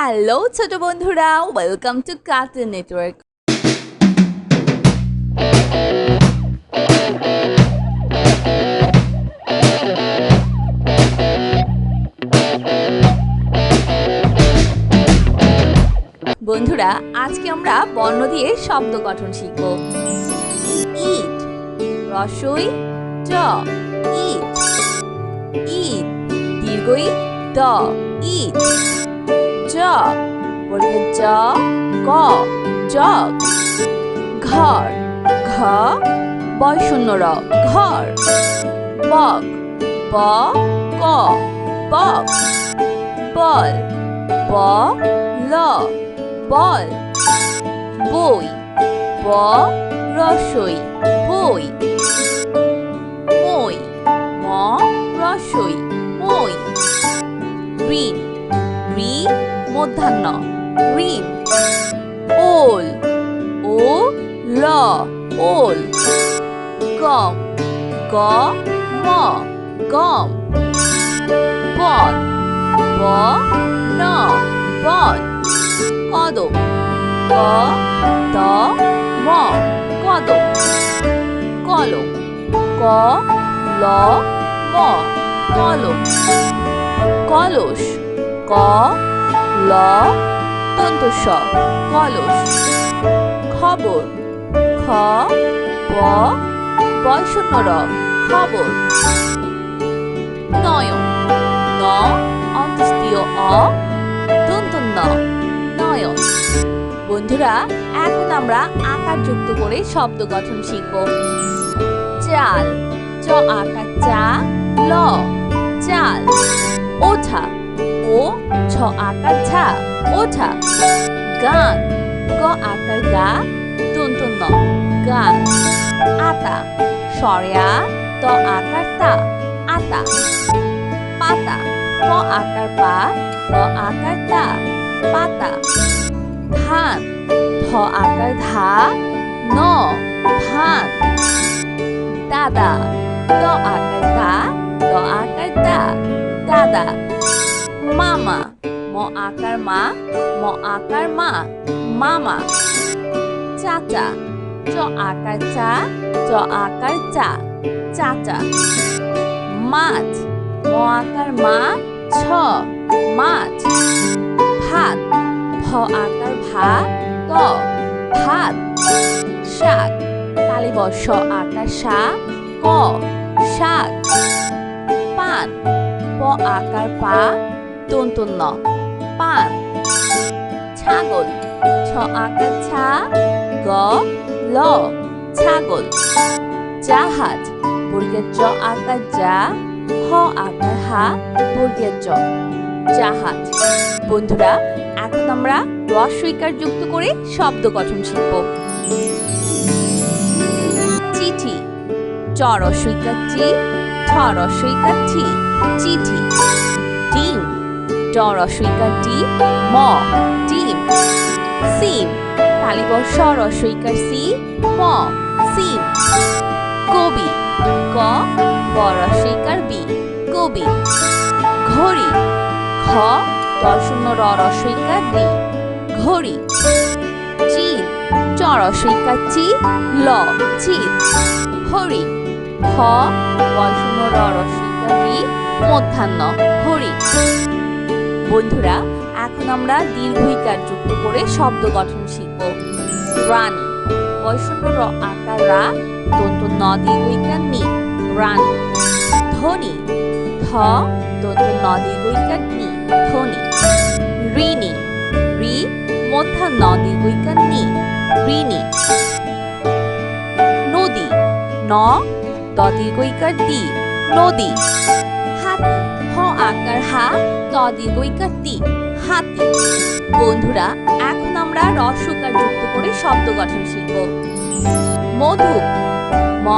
Hello ছোট বন্ধুরা welcome to cartoon network বন্ধুরা, আজকে আমরা বর্ণ দিয়ে শব্দ গঠন শিখব। ইট, রসই চ ইট ইট, দীর্ঘই দ, ইট। জ বর্গের জ গ জগ ঘর, ঘ, বয় শূন্য র, ঘর, বক, ব, ক, বক, বল, ব, ল, বল, বই, ব, রসই, বই, মই, ম, রসই, মই ঋণ রি মধ্যাহ্ন। ঋণ ওল। ও, ল। ওল। গম। গ, ম। গম। বন। ব, ন। বন। কদম। ক, দ, ম। কদম। কলম। ক, ল, ম। কলম। কলস। ক ল স কলস। খবর, খ, ব বয় র খবর। নয়ন, ন, অন্তস্তীয়, অ ন নয়ন। বন্ধুরা, এখন আমরা আকার যুক্ত করে শব্দ গঠন শিখব। চাল, চ আকার চা, ল, চাল। ওঠা, ও ছ আকার ঝা ওঠা গান গ আকার গা দন্ত ন গান আতা সরেয়া ত আকার তা আতা পাতা প আকার পা ত আকার তা পাতা ধান ধ আকার ধা ন ধান দাদা দ আকার দা দ আকার দা দাদা মামা, ম আকার মা, ম আকার মা, মামা। চাচা, চ আকার চা, চ আকার চা, চাচা। মাছ, ম আকার মা, ছ মাছ। ভাত, ভ আকার ভা ত ভাত। শাক তালিবর্ষ আকার শা ক শাক। পান, প আকার পা তন্তু ন পান ছাগল ছ আকার ছা গ ল ছাগল জাহাজ বর্গের জ আকার যা হ আকার হা বর্গের জ জাহাজ বন্ধুরা এখন আমরা রস্বইকার যুক্ত করে শব্দ গঠন শিখব চিঠি চ রস্বইকার চি ঠি চিঠি ডিম ড রস্বইকার ডি ম, ডিম, সিম তালিবর্ষ রস্বইকার সি, ম, সিম, কবি, ক ব রস্বইকার বি, কবি, ঘড়ি, খ দর্শন্য র রস্বইকার রি ঘড়ি চিল চ রস্বইকার চি, ল চিল হরি খ বর্ষণ র রস্বইকার রি, মধ্যাহ্ন হরি বন্ধুরা, এখন আমরা দীর্ঘইকার যুক্ত করে শব্দ গঠন শিখব। রানী। বৈষণ্য র আকার রা দন্ত ন দীর্ঘইকার নি। রানী। ধনী ধ দন্ত ন দীর্ঘইকার নি। ধনী ঋণী। রি মধ্যা ন দীর্ঘইকার নি। ঋণী। নদী। ন দ দীর্ঘইকার দি নদী। হাতি। হ আকার হা ত দীর্ঘইকার তি হাতি। বন্ধুরা, এখন আমরা রস্যকার যুক্ত করে শব্দ গঠন শিখব। মধু। ম,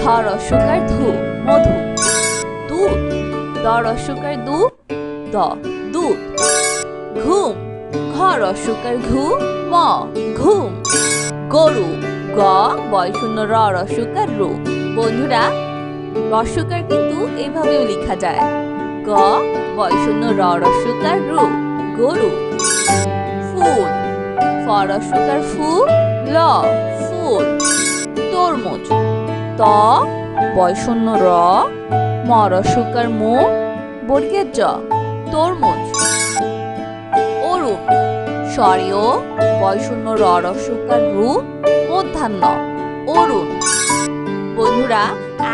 ধ রস্যকার ধু। মধু। দুধ। দ রস্যকার দু, দ, দুধ। ঘুম। ঘ রস্যকার ঘু, ম, ঘুম। গরু। গ বয় শূন্য র রস্যকার রু। বন্ধুরা রস্যকার কিন্তু এভাবেও লেখা যায়। গ বয় শূন্য র রস্যকার রু গরু। ফুল ফরসুকার ফু, ল, ফুল। তরমুজ, ত বয়শূন্য র মরসুকার মু, বর্গের জ, তরমুজ। অরুণ, স্বরীয় বয়শূন্য র রসুকার রু মধ্যাহ্ন। অরুণ বন্ধুরা,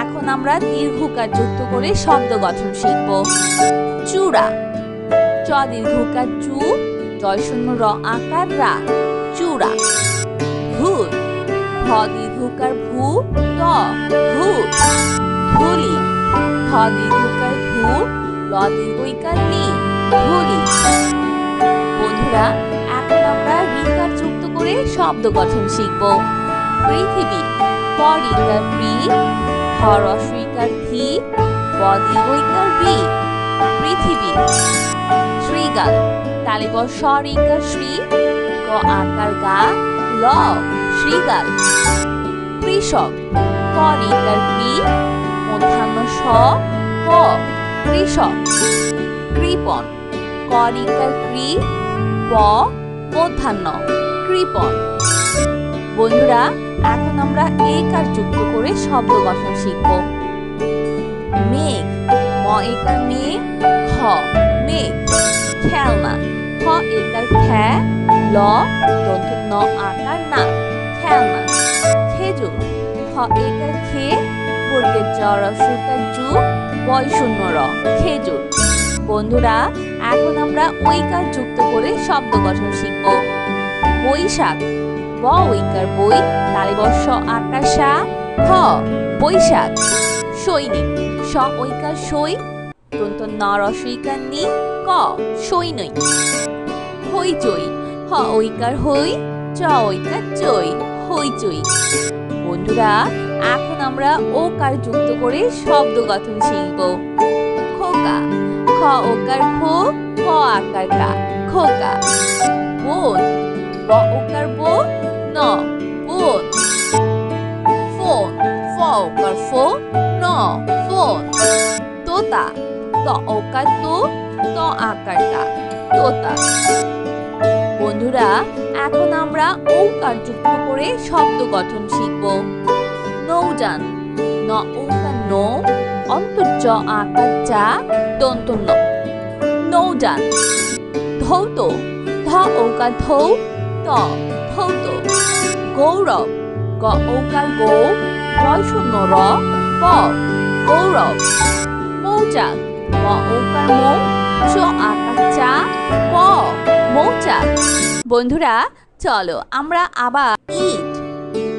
এখন আমরা দীর্ঘকার যুক্ত করে শব্দ গঠন শিখব। চূড়া। চ দীর্ঘকার চু জয় র আকার রা। চূড়া। ভূত। ভ দীর্ঘকার ভূ, ত ভূত। ধুলি। ধ দীর্ঘকার ধু ল দীর্ঘইকার লি, ধুলি। বন্ধুরা, এখন আমরা রিকার যুক্ত করে শব্দ গঠন শিখব। পৃথিবী। প রিকার প্রি হ রস্বইকার ধি ব বি, পৃথিবী। শ্রীগাল তালিব স শ্রী, গ আকার গা, ল শ্রীগাল। কৃষক ক রিকার মধ্যাহ্ন স হ কৃষক। কৃপণ ক রিকার কৃ প মধ্যাহ্ন কৃপণ বন্ধুরা এখন আমরা একার যুক্ত করে শব্দ গঠন শিখব। মেঘ ম একার মেয়ে খ মেঘ খেলনা। খ একার খ্যা, ল দন্ত ন, আকার, না, খেলনা। খেজুর, খ একার খে, বর্গের জ রসুকার জু, বয় শূন্য, র, খেজুর। বন্ধুরা, এখন আমরা ঐকার যুক্ত করে শব্দ গঠন শিখব। বৈশাখ ব ঐকার বই তালিবর্ষ আকার সা খ, বৈশাখ, সৈনিক, স, ঐকার সই দন্ত ন রসইকার নি, ক সৈনই হইচই হ, ঐকার হই চ, ঐকার চই হইচই বন্ধুরা, এখন আমরা ওকার যুক্ত করে শব্দ গঠন শিখব। খোকা, খ ওকার খো, খ, আকার কা, খোকা। বোন, ব ওকার বো ন বোন ফোন ফ ওকার ফো ন ফোন তোতা ত ওকার তো ত আকার তোতা বন্ধুরা, এখন আমরা ঔকার যুক্ত করে শব্দ গঠন শিখব। নৌযান। ন ওকার নৌ, অন্তর্য আকার চা দন্ত ন নৌযান। ধৌত। ধ ওকার ধৌ, ত। ধৌত গৌরব, গ ওকার গৌ রয় শূন্য র, প, গৌরব। মৌচাক, ম ওকার মৌ চ আকার চা, প মৌচাক। বন্ধুরা, চলো আমরা আবার ইট,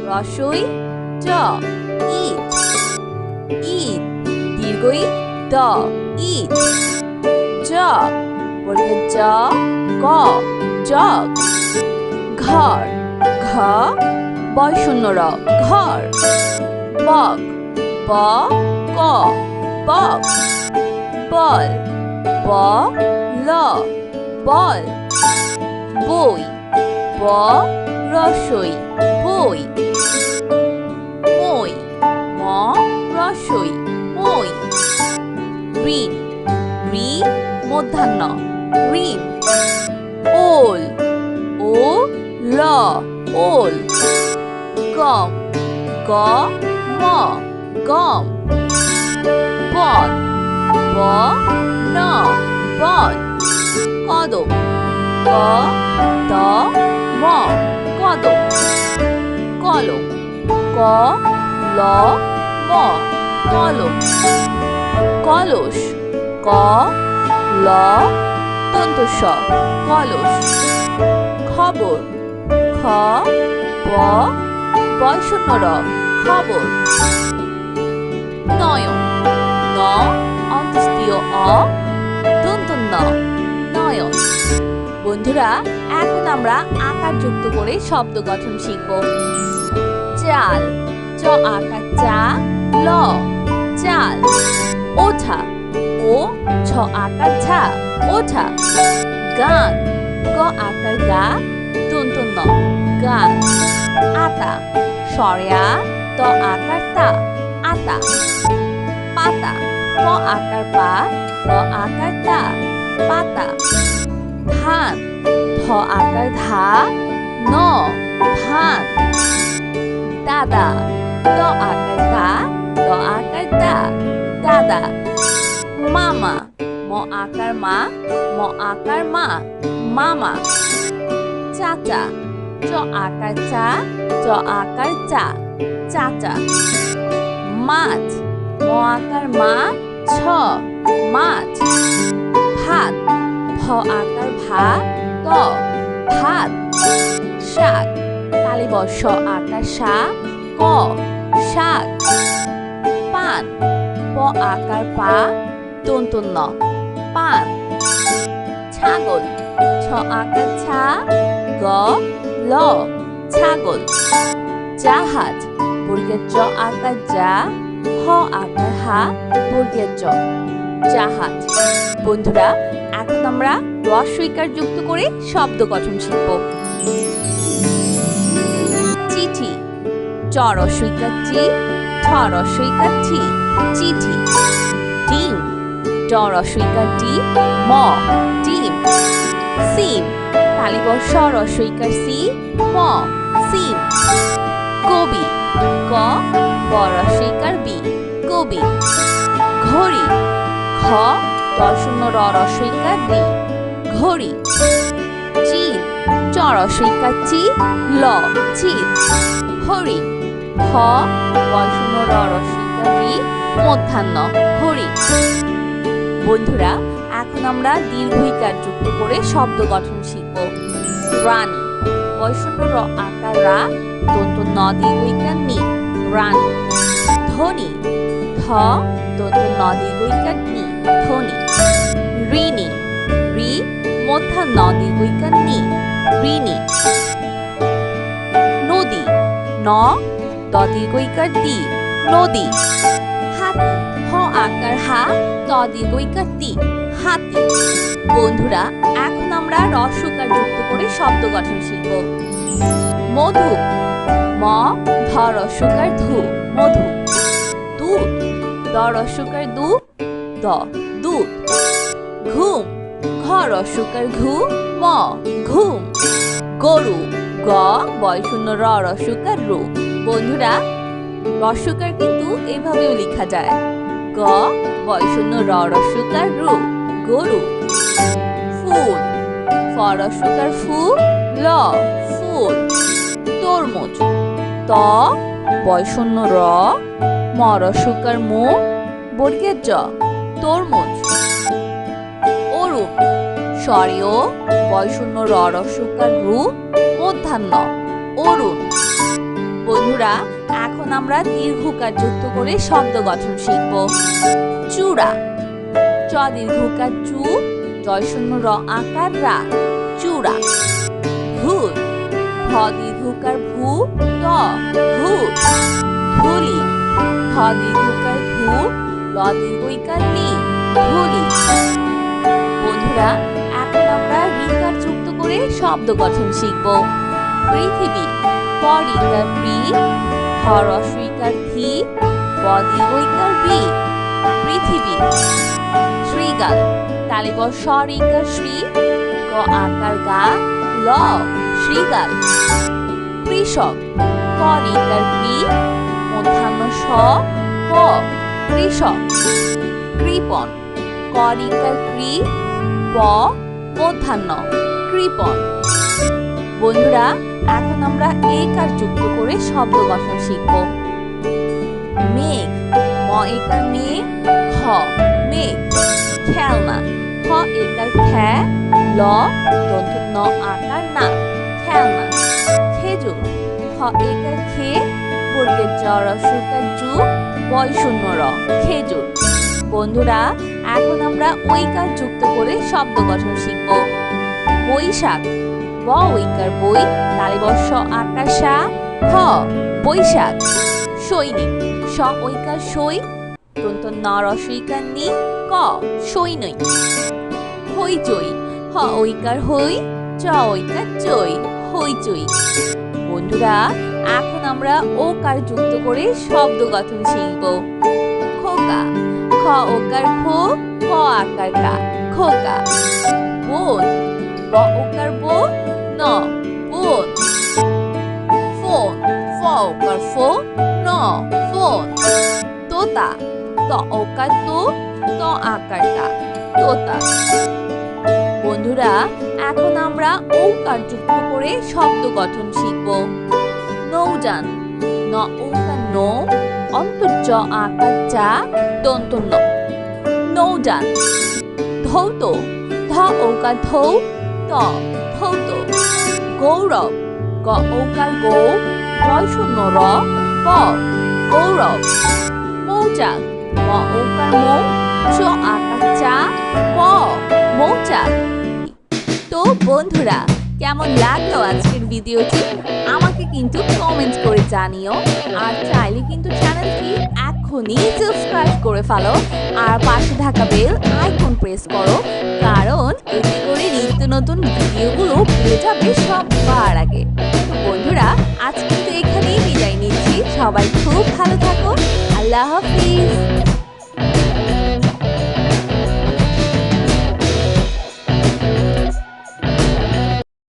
রসই চ ইট ইট, দীর্ঘই দ, ইট, জ বর্গের জ, গ, জগ। ঘর। ঘ বয় শূন্য র। ঘর। বক, ব, ক, বক। বল, ব, ল, বল। বই, ব, রসই, বই। মই, ম, রসই, মই। ঋণ রি মধ্যাহ্ন, ঋণ। ওল। গম। গ, ম। গম। বন। ব, ন। বন। কদম। ক দ, ম। কদম। কলম। ক, ল, ম। কলম। কলস। ক, ল। তন্তস কলস। খবর। খ ব বয় শূন্য র খবর। নয়ন, ন অন্তস্তীয় অ দন্ত ন বন্ধুরা, এখন আমরা আকার যুক্ত করে শব্দ গঠন শিখব। চাল, চ আকার, চা, ল, চাল। ওঠা, ও, ছ আকার ছা ওঠা, গান, গ আকার, গা। ন গান। আতা, সরেয়া, ত আকার তা, আতা। পাতা প আকার পা ত আকার তা, পাতা। ধান, ধ আকার ধা, ন ধান। দাদা দ আকার দা দ আকার দা দাদা। মামা, ম আকার মা, ম আকার মা, মামা। চাচা চ আকার চা, চ আকার চা চাচা মাছ, ম আকার মা, ছ মাছ। ভাত, ভ আকার ভা ত ভাত। শাক তালিবর্ষ আকার শা ক শাক। পান, প আকার পা তন্তন ন পান। ছাগল, ছ আকার ছা, গ ল, ছাগল। জাহাজ বর্গের জ আকার যা, হ আকার হা বর্গের জ এখন আমরা রস্বইকার যুক্ত করে শব্দ গঠন শিখব। চিঠি। চ রস্বইকার চি ঠ রস্বইকার চিঠি। ডিম। ড রস্বইকার ডি ম, ডিম। সিম। তালিবর্ষ রস্বইকার সি, ম, সিম। কবি, ক, ব রস্বইকার বি, কবি। ঘড়ি, খ দ শূন্য র রস্বইকার রি ঘড়ি চিল চ রস্বইকার চি, ল চিল হরিণ খ, ব শূন্য র রস্বইকার রি মধ্যাহ্ন। হরিণ বন্ধুরা এখন আমরা দীর্ঘইকার যুক্ত করে শব্দ গঠন শিখব। রানী বৈষণ্য র আকার রা দন্ত ন দীর্ঘইকার নি। রানী, ধনী, ধ দন্ত ন দীর্ঘইকার নি। ধনী, ঋণী রি মধ্যা ন দীর্ঘইকার নি। ঋণী, নদী, ন দ দীর্ঘইকার দি। নদী, হাতি, হ আকার হা ত দীর্ঘইকার তি হাতি। বন্ধুরা, এখন আমরা রস্যকার যুক্ত করে শব্দ গঠন শিখব। মধু। ম, ধ রস্যকার ধু। মধু। দুধ। দ রস্যকার দু, দ, দুধ। ঘুম। ঘ রস্যকার ঘু, ম, ঘুম। গরু। গ বয় শূন্য র রস্যকার রু। বন্ধুরা রস্যকার কিন্তু এভাবেও লেখা যায়। গ বয়শূন্য র রস্যকার রু। গরু। ফুল। ফ রস্যকার ফু ল, ফুল। তরমুজ। ত বয়শূন্য র ম রস্যকার মু, বর্গের জ, তরমুজ। অরুণ স্বরেও বয়শূন্য র রস্যকার রু, মধ্যাহ্ন। অরুণ বন্ধুরা, এখন আমরা দীর্ঘকার যুক্ত করে শব্দ গঠন শিখব। চূড়া। চ দীর্ঘকার চু জয় শূন্য র আকার রা, চূড়া। ভূত ভ দীর্ঘকার ভূ, ত ভূত ধুলি ধ দীর্ঘকার ধু ল দীর্ঘইকার লি, ধুলি। বন্ধুরা, এখন আমরা রিকার যুক্ত করে শব্দ গঠন শিখব। পৃথিবী পরিকার প্রি হরস্বইকার ধি বদিবইকার বি, পৃথিবী। শ্রীগাল তালিব স্বরিকার শ্রী, গ আকার গা, ল শ্রীগাল কৃষক করিকার কৃ মধ্যাহ্ন স, ক কৃষক কৃপণ করিকার কৃ প মধ্যাহ্ন কৃপণ বন্ধুরা, এখন আমরা এই কার যুক্ত করে শব্দ গঠন শিখব। মেঘ, ম একার মে খ মেঘ। খেলনা। খ একার খ্যা ল দন্ত ন, আকার, না, খেলনা। খেজুর, খ একার খে বর্গের জ রসকার জু, বয়, শূন্য, র, খেজুর। বন্ধুরা, এখন আমরা ওই কার যুক্ত করে শব্দ গঠন শিখব। বৈশাখ, ব, ঐকার বই তালিবর্ষ আকাশা খ, বৈশাখ, সৈনিক, স, ঐকার সই দন্ত ন রসইকার নি ক সৈনই হইচই হ ঐকার হই, চ ঐকার চই হইচই বন্ধুরা, এখন আমরা ও কার যুক্ত করে শব্দ গঠন শিখব। খোকা, খ ওকার খো, খ আকার কা, খোকা। বোন, ব ওকার বো, ন, বোন। ফোন ফ ওকার ফো, ন, ফোন। তোতা ত ওকার তো, ত আকার তোতা। বন্ধুরা, এখন আমরা ঔকার যুক্ত করে শব্দ গঠন শিখব। নৌযান, ন ওকার নো, অন্তর্য আকার চা দন্ত ন নৌযান, ধৌত, ধ ওকার ধৌ, ত ধৌত। গৌরব, গ ওকার গৌ রয় শূন্য র, প গৌরব। মৌচাক তো বন্ধুরা, কেমন লাগল আজকের ভিডিওটি? আমাকে কিন্তু কমেন্ট করে জানিও। আর চাইলে কিন্তু চ্যানেলটি এখনই সাবস্ক্রাইব করে ফেলো। আর পাশে থাকা বেল আইকন প্রেস করো। কারণ এতে করে নিত্য নতুন ভিডিওগুলো পেয়ে যাবে সবার আগে। বন্ধুরা আজ কিন্তু এখানেই বিদায় নিচ্ছি। সবাই খুব ভালো থাকো। আল্লাহ হাফেজ।